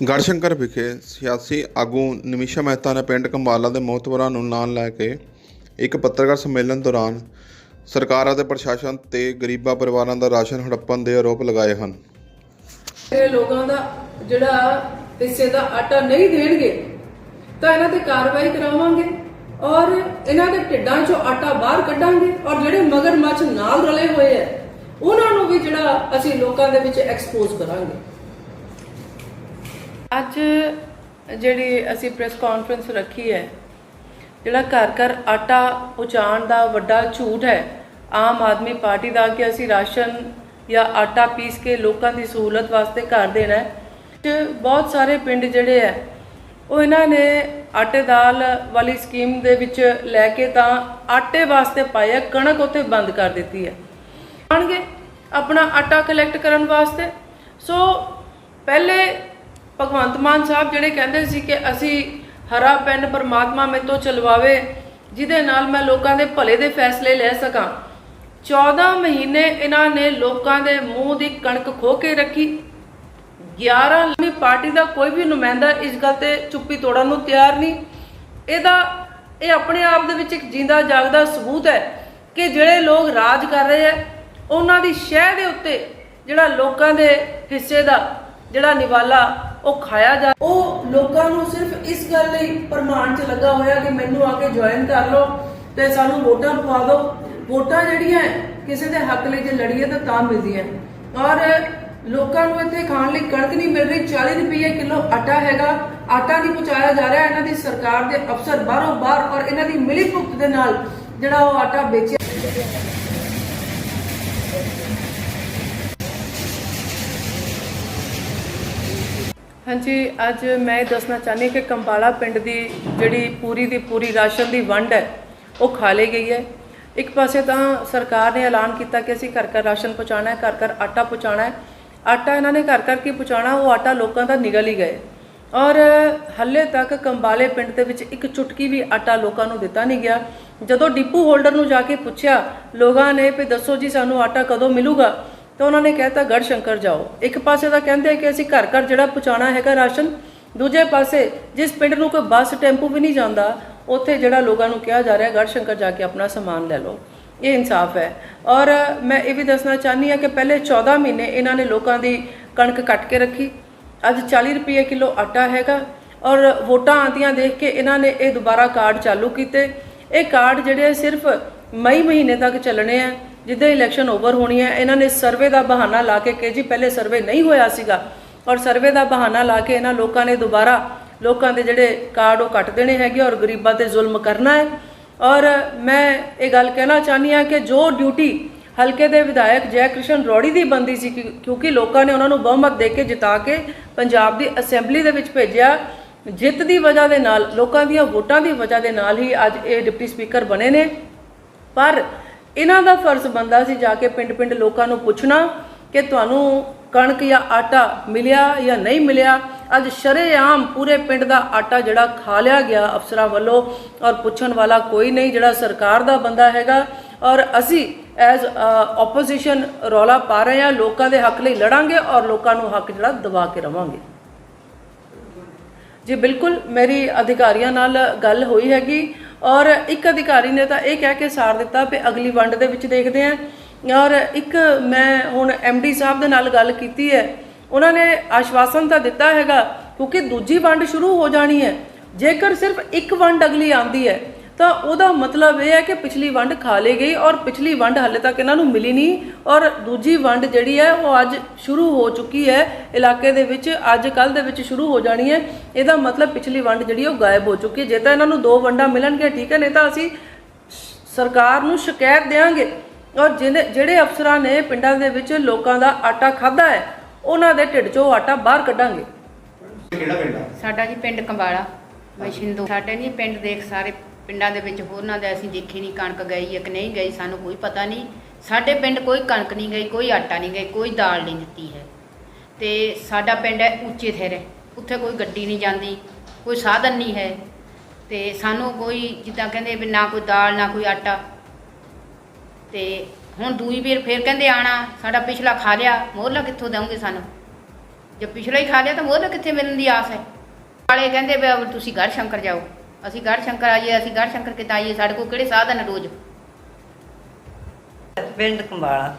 ਗੜਸ਼ੰਕਰ ਵਿਖੇ ਸਿਆਸੀ ਆਗੂ ਨਿਮਿਸ਼ਾ ਮਹਿਤਾ ਨੇ ਪਿੰਡ ਕੰਬਾਲਾ ਦੇ ਮੋਹਤਵਰਾਂ ਨੂੰ ਨਾਲ ਲੈ ਕੇ ਇੱਕ ਪੱਤਰਕਾਰ ਸੰਮੇਲਨ ਦੌਰਾਨ ਸਰਕਾਰ ਅਤੇ ਪ੍ਰਸ਼ਾਸਨ ਤੇ ਗਰੀਬਾਂ ਪਰਿਵਾਰਾਂ ਦਾ ਰਾਸ਼ਨ ਹੜੱਪਣ ਦੇ ਆਰੋਪ ਲਗਾਏ ਹਨ। ਇਹ ਲੋਕਾਂ ਦਾ ਜਿਹੜਾ ਹਿੱਸੇ ਦਾ ਆਟਾ ਨਹੀਂ ਦੇਣਗੇ, ਤਾਂ ਇਹਨਾਂ ਤੇ ਕਾਰਵਾਈ ਕਰਾਵਾਂਗੇ ਔਰ ਇਹਨਾਂ ਦੇ ਢਿੱਡਾਂ 'ਚੋਂ ਆਟਾ ਬਾਹਰ ਕੱਢਾਂਗੇ ਔਰ ਜਿਹੜੇ ਮਗਰਮੱਛ ਨਾਲ ਰਲੇ ਹੋਏ ਐ ਉਹਨਾਂ ਨੂੰ ਵੀ ਜਿਹੜਾ ਅਸੀਂ ਲੋਕਾਂ ਦੇ ਵਿੱਚ ਐਕਸਪੋਜ਼ ਕਰਾਂਗੇ। ਅੱਜ ਜਿਹੜੀ ਅਸੀਂ ਪ੍ਰੈਸ ਕਾਨਫਰੰਸ ਰੱਖੀ ਹੈ, ਜਿਹੜਾ ਘਰ ਘਰ ਆਟਾ ਪਹੁੰਚਾਉਣ ਦਾ ਵੱਡਾ ਝੂਠ ਹੈ, ਆਮ ਆਦਮੀ ਪਾਰਟੀ ਦਾ ਕਿ ਅਸੀਂ ਰਾਸ਼ਨ ਜਾਂ ਆਟਾ ਪੀਸ ਕੇ ਲੋਕਾਂ ਦੀ ਸਹੂਲਤ ਵਾਸਤੇ ਘਰ ਦੇਣਾ ਹੈ। ਬਹੁਤ ਸਾਰੇ ਪਿੰਡ ਜਿਹੜੇ ਹੈ, ਉਹ ਇਹਨਾਂ ਨੇ ਆਟੇ ਦਾਲ ਵਾਲੀ ਸਕੀਮ ਦੇ ਵਿੱਚ ਲੈ ਕੇ ਤਾਂ ਆਟੇ ਵਾਸਤੇ ਪਾਇਆ ਕਣਕ ਉੱਥੇ ਬੰਦ ਕਰ ਦਿੱਤੀ ਹੈ। ਆਣਗੇ ਆਪਣਾ ਆਟਾ ਕਲੈਕਟ ਕਰਨ ਵਾਸਤੇ। ਸੋ ਪਹਿਲੇ ਭਗਵੰਤ ਮਾਨ ਸਾਹਿਬ ਜਿਹੜੇ ਕਹਿੰਦੇ ਸੀ ਕਿ ਅਸੀਂ ਹਰਾ ਪੈਨ ਪਰਮਾਤਮਾ ਮੇਰੇ ਤੋਂ ਚਲਵਾਵੇ, ਜਿਹਦੇ ਨਾਲ ਮੈਂ ਲੋਕਾਂ ਦੇ ਭਲੇ ਦੇ ਫੈਸਲੇ ਲੈ ਸਕਾਂ। 14 ਮਹੀਨੇ ਇਹਨਾਂ ਨੇ ਲੋਕਾਂ ਦੇ ਮੂੰਹ ਦੀ ਕਣਕ ਖੋ ਕੇ ਰੱਖੀ। 11 ਆਦਮੀ ਪਾਰਟੀ ਦਾ ਕੋਈ ਵੀ ਨੁਮਾਇੰਦਾ ਇਸ ਗੱਲ ਤੇ ਚੁੱਪੀ ਤੋੜਨ ਨੂੰ ਤਿਆਰ ਨਹੀਂ। ਇਹਦਾ, ਇਹ ਆਪਣੇ ਆਪ ਦੇ ਵਿੱਚ ਇੱਕ ਜਿੰਦਾ ਜਾਗਦਾ ਸਬੂਤ ਹੈ ਕਿ ਜਿਹੜੇ ਲੋਕ ਰਾਜ ਕਰ ਰਹੇ ਹੈ, ਉਹਨਾਂ ਦੀ ਸ਼ਹਿ ਦੇ ਉੱਤੇ ਜਿਹੜਾ ਲੋਕਾਂ ਦੇ ਹਿੱਸੇ ਦਾ ਜਿਹੜਾ ਨਿਵਾਲਾ ਉਹ ਖਾਇਆ ਜਾ ਉਹ ਲੋਕਾਂ ਨੂੰ ਸਿਰਫ ਇਸ ਗੱਲ ਲਈ ਪ੍ਰਮਾਣ 'ਚ ਲੱਗਾ ਹੋਇਆ ਕਿ ਮੈਨੂੰ ਆ ਕੇ ਜੁਆਇਨ ਕਰ ਲਓ ਤੇ ਸਾਨੂੰ ਵੋਟਾਂ ਪਵਾ ਦਿਓ। ਵੋਟਾਂ ਜਿਹੜੀਆਂ ਕਿਸੇ ਦੇ ਹੱਕ ਲਈ ਜੇ ਲੜੀਏ ਤਾਂ ਤਾਂ ਮਿਲਦੀਆਂ। ਔਰ ਲੋਕਾਂ ਨੂੰ ਇੱਥੇ ਖਾਣ ਲਈ ਕਣਕ ਨਹੀਂ ਮਿਲ ਰਹੀ 40 ਰੁਪਏ ਕਿਲੋ ਆਟਾ ਹੈਗਾ। ਆਟਾ ਨਹੀਂ ਪਹੁੰਚਾਇਆ ਜਾ ਰਿਹਾ, ਇਹਨਾਂ ਦੀ ਸਰਕਾਰ ਦੇ ਅਫਸਰ ਬਾਹਰੋਂ ਬਾਹਰ ਔਰ ਇਹਨਾਂ ਦੀ ਮਿਲੀ ਭੁਗਤ ਦੇ ਨਾਲ ਜਿਹੜਾ ਉਹ ਆਟਾ ਵੇਚਿਆ। ਹਾਂਜੀ, ਅੱਜ ਮੈਂ ਇਹ ਦੱਸਣਾ ਚਾਹੁੰਦੀ ਕਿ ਕੰਬਾਲਾ ਪਿੰਡ ਦੀ ਜਿਹੜੀ ਪੂਰੀ ਦੀ ਪੂਰੀ ਰਾਸ਼ਨ ਦੀ ਵੰਡ ਹੈ, ਉਹ ਖਾ ਲਈ ਗਈ ਹੈ। ਇੱਕ ਪਾਸੇ ਤਾਂ ਸਰਕਾਰ ਨੇ ਐਲਾਨ ਕੀਤਾ ਕਿ ਅਸੀਂ ਘਰ ਘਰ ਰਾਸ਼ਨ ਪਹੁੰਚਾਉਣਾ ਹੈ, ਘਰ ਘਰ ਆਟਾ ਪਹੁੰਚਾਉਣਾ ਹੈ। ਆਟਾ ਇਹਨਾਂ ਨੇ ਘਰ ਘਰ ਕੀ ਪਹੁੰਚਾਉਣਾ? ਉਹ ਆਟਾ ਲੋਕਾਂ ਦਾ ਨਿਗਲ ਹੀ ਗਏ। ਔਰ ਹੱਲੇ ਤੱਕ ਕੰਬਾਲੇ ਪਿੰਡ ਦੇ ਵਿੱਚ ਇੱਕ ਚੁਟਕੀ ਵੀ ਆਟਾ ਲੋਕਾਂ ਨੂੰ ਦਿੱਤਾ ਨਹੀਂ ਗਿਆ। ਜਦੋਂ ਡਿਪੂ ਹੋਲਡਰ ਨੂੰ ਜਾ ਕੇ ਪੁੱਛਿਆ, ਲੋਕਾਂ ਨੇ ਵੀ ਦੱਸੋ ਜੀ ਸਾਨੂੰ ਆਟਾ ਕਦੋਂ ਮਿਲੂਗਾ? ਤਾਂ ਉਹਨਾਂ ਨੇ ਕਹਿਤਾ ਗੜ ਸ਼ੰਕਰ ਜਾਓ। ਇੱਕ ਪਾਸੇ ਤਾਂ ਕਹਿੰਦੇ ਕਿ ਅਸੀਂ ਘਰ ਘਰ ਜਿਹੜਾ ਪਹੁੰਚਾਉਣਾ ਹੈਗਾ ਰਾਸ਼ਨ, ਦੂਜੇ ਪਾਸੇ ਜਿਸ ਪਿੰਡ ਨੂੰ ਕੋਈ ਬੱਸ, ਟੈਂਪੂ ਵੀ ਨਹੀਂ ਜਾਂਦਾ, ਉੱਥੇ ਜਿਹੜਾ ਲੋਕਾਂ ਨੂੰ ਕਿਹਾ ਜਾ ਰਿਹਾ ਗੜ ਸ਼ੰਕਰ ਜਾ ਕੇ ਆਪਣਾ ਸਮਾਨ ਲੈ ਲਓ। ਇਹ ਇਨਸਾਫ ਹੈ। ਔਰ ਮੈਂ ਇਹ ਵੀ ਦੱਸਣਾ ਚਾਹਨੀ ਹਾਂ ਕਿ ਪਹਿਲੇ 14 ਮਹੀਨੇ ਇਹਨਾਂ ਨੇ ਲੋਕਾਂ ਦੀ ਕਣਕ ਕੱਟ ਕੇ ਰੱਖੀ। ਅੱਜ 40 ਰੁਪਏ ਕਿਲੋ ਆਟਾ ਹੈਗਾ ਔਰ ਵੋਟਾਂ ਆਉਂਦੀਆਂ ਦੇਖ ਕੇ ਇਹਨਾਂ ਨੇ ਇਹ ਦੁਬਾਰਾ ਕਾਰਡ ਚਾਲੂ ਕੀਤੇ। ਇਹ ਕਾਰਡ ਜਿਹੜੇ ਸਿਰਫ ਮਈ ਮਹੀਨੇ ਤੱਕ ਚੱਲਣੇ ਆ। ਜਿੱਦਾਂ ਇਲੈਕਸ਼ਨ ਓਵਰ ਹੋਣੀ ਹੈ, ਇਹਨਾਂ ਨੇ ਸਰਵੇ ਦਾ ਬਹਾਨਾ ਲਾ ਕੇ ਕਿ ਜੀ, ਪਹਿਲੇ ਸਰਵੇ ਨਹੀਂ ਹੋਇਆ ਸੀਗਾ। ਔਰ ਸਰਵੇ ਦਾ ਬਹਾਨਾ ਲਾ ਕੇ ਇਹਨਾਂ ਲੋਕਾਂ ਨੇ ਦੁਬਾਰਾ ਲੋਕਾਂ ਦੇ ਜਿਹੜੇ ਕਾਰਡ ਉਹ ਕੱਟ ਦੇਣੇ ਹੈਗੇ ਔਰ ਗਰੀਬਾਂ ਤੇ ਜ਼ੁਲਮ ਕਰਨਾ ਹੈ। ਔਰ ਮੈਂ ਇਹ ਗੱਲ ਕਹਿਣਾ ਚਾਹਨੀ ਆ ਕਿ ਜੋ ਡਿਊਟੀ ਹਲਕੇ ਦੇ ਵਿਧਾਇਕ ਜੈ ਕ੍ਰਿਸ਼ਨ ਰੋੜੀ ਦੀ ਬੰਦੀ ਸੀ, ਕਿ- ਕਿਉਂਕਿ ਲੋਕਾਂ ਨੇ ਉਹਨਾਂ ਨੂੰ ਬਹੁਮਤ ਦੇ ਕੇ ਜਿਤਾ ਕੇ ਪੰਜਾਬ ਦੀ ਅਸੈਂਬਲੀ ਦੇ ਵਿੱਚ ਭੇਜਿਆ, ਜਿੱਤ ਦੀ ਵਜ੍ਹਾ ਦੇ ਨਾਲ, ਲੋਕਾਂ ਦੀਆਂ ਵੋਟਾਂ ਦੀ ਵਜ੍ਹਾ ਦੇ ਨਾਲ ਹੀ ਅੱਜ ਇਹ ਡਿਪਟੀ ਸਪੀਕਰ ਬਣੇ ਨੇ। ਪਰ ਇਹਨਾਂ ਦਾ ਫਰਜ਼ ਬੰਦਾ ਸੀ ਜਾ ਕੇ ਪਿੰਡ-ਪਿੰਡ ਲੋਕਾਂ ਨੂੰ ਪੁੱਛਣਾ ਕਿ ਤੁਹਾਨੂੰ ਕਣਕ ਜਾਂ ਆਟਾ ਮਿਲਿਆ ਜਾਂ ਨਹੀਂ ਮਿਲਿਆ। ਅੱਜ ਸ਼ਰੇਆਮ ਪੂਰੇ ਪਿੰਡ ਦਾ ਆਟਾ ਜਿਹੜਾ ਖਾ ਲਿਆ ਗਿਆ ਅਫਸਰਾਂ ਵੱਲੋਂ ਔਰ ਪੁੱਛਣ ਵਾਲਾ ਕੋਈ ਨਹੀਂ, ਜਿਹੜਾ ਸਰਕਾਰ ਦਾ ਬੰਦਾ ਹੈਗਾ। ਔਰ ਅਸੀਂ ਐਜ਼ ਆਪੋਜੀਸ਼ਨ ਰੌਲਾ ਪਾ ਰਹੇ ਹਾਂ, ਲੋਕਾਂ ਦੇ ਹੱਕ ਲਈ ਲੜਾਂਗੇ ਔਰ ਲੋਕਾਂ ਨੂੰ ਹੱਕ ਜਿਹੜਾ ਦਵਾ ਕੇ ਰਵਾਂਗੇ। ਜੀ, ਬਿਲਕੁਲ ਮੇਰੀ ਅਧਿਕਾਰੀਆਂ ਨਾਲ ਗੱਲ ਹੋਈ ਹੈਗੀ। ਔਰ ਇੱਕ ਅਧਿਕਾਰੀ ਨੇ ਤਾਂ ਇਹ ਕਹਿ ਕੇ ਸਾਰ ਦਿੱਤਾ ਵੀ ਅਗਲੀ ਵੰਡ ਦੇ ਵਿੱਚ ਦੇਖਦੇ ਆਂ ਔਰ ਇੱਕ ਮੈਂ ਹੁਣ ਡੀ ਸਾਹਿਬ ਦੇ ਨਾਲ ਗੱਲ ਕੀਤੀ ਹੈ। ਉਹਨਾਂ ਨੇ ਆਸ਼ਵਾਸਨ ਤਾਂ ਦਿੱਤਾ ਹੈਗਾ ਕਿਉਂਕਿ ਦੂਜੀ ਵੰਡ ਸ਼ੁਰੂ ਹੋ ਜਾਣੀ ਹੈ। ਜੇਕਰ ਸਿਰਫ ਇੱਕ ਵੰਡ ਅਗਲੀ ਆਂਦੀ ਹੈ ਤਾਂ ਉਹਦਾ ਮਤਲਬ ਇਹ ਹੈ ਕਿ ਪਿਛਲੀ ਵੰਡ ਖਾ ਲਈ ਗਈ ਔਰ ਪਿਛਲੀ ਵੰਡ ਹਾਲੇ ਤੱਕ ਇਹਨਾਂ ਨੂੰ ਮਿਲੀ ਨਹੀਂ ਔਰ ਦੂਜੀ ਵੰਡ ਜਿਹੜੀ ਹੈ ਉਹ ਅੱਜ ਸ਼ੁਰੂ ਹੋ ਚੁੱਕੀ ਹੈ ਇਲਾਕੇ ਦੇ ਵਿੱਚ ਅੱਜ ਕੱਲ ਦੇ ਵਿੱਚ ਸ਼ੁਰੂ ਹੋ ਜਾਣੀ ਹੈ। ਇਹਦਾ ਮਤਲਬ ਪਿਛਲੀ ਵੰਡ ਜਿਹੜੀ ਉਹ ਗਾਇਬ ਹੋ ਚੁੱਕੀ ਹੈ। ਜੇ ਤਾਂ ਇਹਨਾਂ ਨੂੰ ਦੋ ਵੰਡਾਂ ਮਿਲਣਗੀਆਂ ਠੀਕ ਹੈ ਨਹੀਂ ਤਾਂ ਅਸੀਂ ਸਰਕਾਰ ਨੂੰ ਸ਼ਿਕਾਇਤ ਦੇਵਾਂਗੇ। ਔਰ ਜਿਹਨੇ ਜਿਹੜੇ ਅਫਸਰਾਂ ਨੇ ਪਿੰਡਾਂ ਦੇ ਵਿੱਚ ਲੋਕਾਂ ਦਾ ਆਟਾ ਖਾਦਾ ਹੈ ਉਹਨਾਂ ਦੇ ਢਿੱਡ 'ਚੋਂ ਆਟਾ ਬਾਹਰ ਕੱਢਾਂਗੇ। ਕਿਹੜਾ ਪਿੰਡ ਸਾਡਾ ਜੀ ਪਿੰਡ ਕੰਬਾਲਾ ਮੈਂ ਸ਼ਿੰਦੂ। ਸਾਡੇ ਨਹੀਂ ਪਿੰਡ ਦੇਖ ਸਾਰੇ ਪਿੰਡਾਂ ਦੇ ਵਿੱਚ ਹੋਰਨਾਂ ਦੇ ਅਸੀਂ ਦੇਖੀ ਨਹੀਂ, ਕਣਕ ਗਈ ਹੈ ਕਿ ਨਹੀਂ ਗਈ, ਸਾਨੂੰ ਕੋਈ ਪਤਾ ਨਹੀਂ। ਸਾਡੇ ਪਿੰਡ ਕੋਈ ਕਣਕ ਨਹੀਂ ਗਈ, ਕੋਈ ਆਟਾ ਨਹੀਂ ਗਈ, ਕੋਈ ਦਾਲ ਨਹੀਂ ਦਿੱਤੀ ਹੈ। ਤੇ ਸਾਡਾ ਪਿੰਡ ਹੈ ਉੱਚੇ ਥੇਰੇ, ਉੱਥੇ ਕੋਈ ਗੱਡੀ ਨਹੀਂ ਜਾਂਦੀ, ਕੋਈ ਸਾਧਨ ਨਹੀਂ ਹੈ। ਤੇ ਸਾਨੂੰ ਕੋਈ ਜਿੱਦਾਂ ਕਹਿੰਦੇ ਵੀ ਨਾ ਕੋਈ ਦਾਲ, ਨਾ ਕੋਈ ਆਟਾ। ਤੇ ਹੁਣ ਦੂਈ ਵੀਰ ਫੇਰ ਕਹਿੰਦੇ ਆਣਾ, ਸਾਡਾ ਪਿਛਲਾ ਖਾ ਲਿਆ ਮੋਹਰਲਾ ਕਿੱਥੋਂ ਦੇਵੋਗੇ ਸਾਨੂੰ? ਜੇ ਪਿਛਲਾ ਹੀ ਖਾ ਲਿਆ ਤਾਂ ਉਹ ਕਿੱਥੇ ਮਿਲਣ ਦੀ ਆਸ ਹੈ? ਵਾਲੇ ਕਹਿੰਦੇ ਵੀ ਅਬ ਤੁਸੀਂ ਗੜ ਸ਼ੰਕਰ ਜਾਓ। ਅਸੀਂ ਗੜ ਸ਼ੰਕਰ ਆਈਏ ਅਸੀਂ ਗੜ ਸ਼ੰਕਰ ਕਿਤੇ ਆਈਏ? ਸਾਡੇ ਕੋਲ ਕਿਹੜੇ ਸਾਧਨ ਰੋਜ਼? ਪਿੰਡ ਕੰਬਾਲਾ।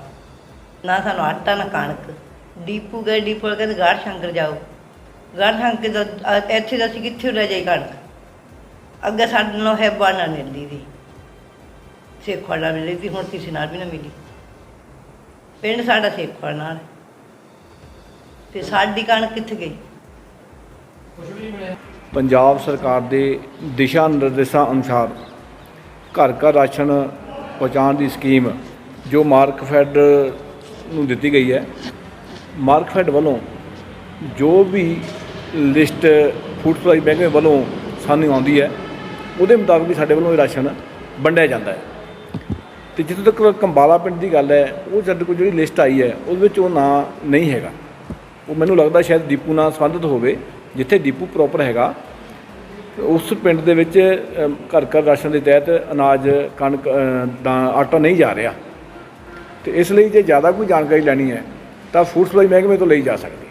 ਨਾ ਸਾਨੂੰ ਆਟਾ ਨਾ ਕਣਕ। ਡੀਪੂ ਗਏ ਡੀਪੂ ਵਾਲੇ ਕਹਿੰਦੇ ਗਾੜ ਸ਼ੰਕਰ ਜਾਓ। ਗਾੜ ਸ਼ੰਕਰ ਤੋਂ ਅ- ਇੱਥੇ ਤਾਂ ਅਸੀਂ ਕਿੱਥੇ ਰਹਿ ਜਾਈ ਕਣਕ? ਅੱਗੇ ਸਾਡੇ ਨੂੰ ਹੈਬਾ ਨਾ ਮਿਲਦੀ ਸੀ। ਸੇਖਵਾਂ ਨਾਲ ਮਿਲਦੀ ਸੀ ਹੁਣ ਕਿਸੇ ਨਾਲ ਵੀ ਨਾ ਮਿਲੀ। ਪਿੰਡ ਸਾਡਾ ਸੇਖਵਾਂ ਨਾਲ ਹੈ। ਤੇ ਸਾਡੀ ਕਣਕ ਕਿੱਥੇ ਗਈ? ਪੰਜਾਬ ਸਰਕਾਰ ਦੇ ਦਿਸ਼ਾ ਨਿਰਦੇਸ਼ਾਂ ਅਨੁਸਾਰ ਘਰ ਘਰ ਰਾਸ਼ਨ ਪਹੁੰਚਾਉਣ ਦੀ ਸਕੀਮ ਜੋ ਮਾਰਕਫੈਡ ਨੂੰ ਦਿੱਤੀ ਗਈ ਹੈ ਮਾਰਕਫੈਡ ਵੱਲੋਂ ਜੋ ਵੀ ਲਿਸਟ ਫੂਡ ਸਪਲਾਈ ਮਹਿਕਮੇ ਵੱਲੋਂ ਸਾਨੂੰ ਆਉਂਦੀ ਹੈ, ਉਹਦੇ ਮੁਤਾਬਕ ਹੀ ਸਾਡੇ ਵੱਲੋਂ ਇਹ ਰਾਸ਼ਨ ਵੰਡਿਆ ਜਾਂਦਾ ਹੈ। ਤੇ ਜਿੱਥੇ ਤੱਕ ਕੰਬਾਲਾ ਪਿੰਡ ਦੀ ਗੱਲ ਹੈ, ਉਹ ਸਾਡੇ ਕੋਲ ਜਿਹੜੀ ਲਿਸਟ ਆਈ ਹੈ, ਉਹਦੇ ਵਿੱਚ ਉਹ ਨਾਂ ਨਹੀਂ ਹੈਗਾ। ਉਹ ਮੈਨੂੰ ਲੱਗਦਾ ਸ਼ਾਇਦ ਦੀਪੂ ਨਾਲ ਸੰਬੰਧਿਤ ਹੋਵੇ। ਜਿੱਥੇ ਦੀਪੂ ਪ੍ਰੋਪਰ ਹੈਗਾ, ਉਸ ਪਿੰਡ ਦੇ ਵਿੱਚ ਘਰ ਘਰ ਰਾਸ਼ਨ ਦੇ ਤਹਿਤ ਅਨਾਜ, ਕਣਕ ਦਾ ਆਟਾ ਨਹੀਂ ਜਾ ਰਿਹਾ। ਤੇ ਇਸ ਲਈ ਜੇ ਜ਼ਿਆਦਾ ਕੋਈ ਜਾਣਕਾਰੀ ਲੈਣੀ ਹੈ, ਤਾਂ ਫੂਡ ਸਪਲਾਈ ਮਹਿਕਮੇ ਤੋਂ ਲਈ ਜਾ ਸਕਦੀ।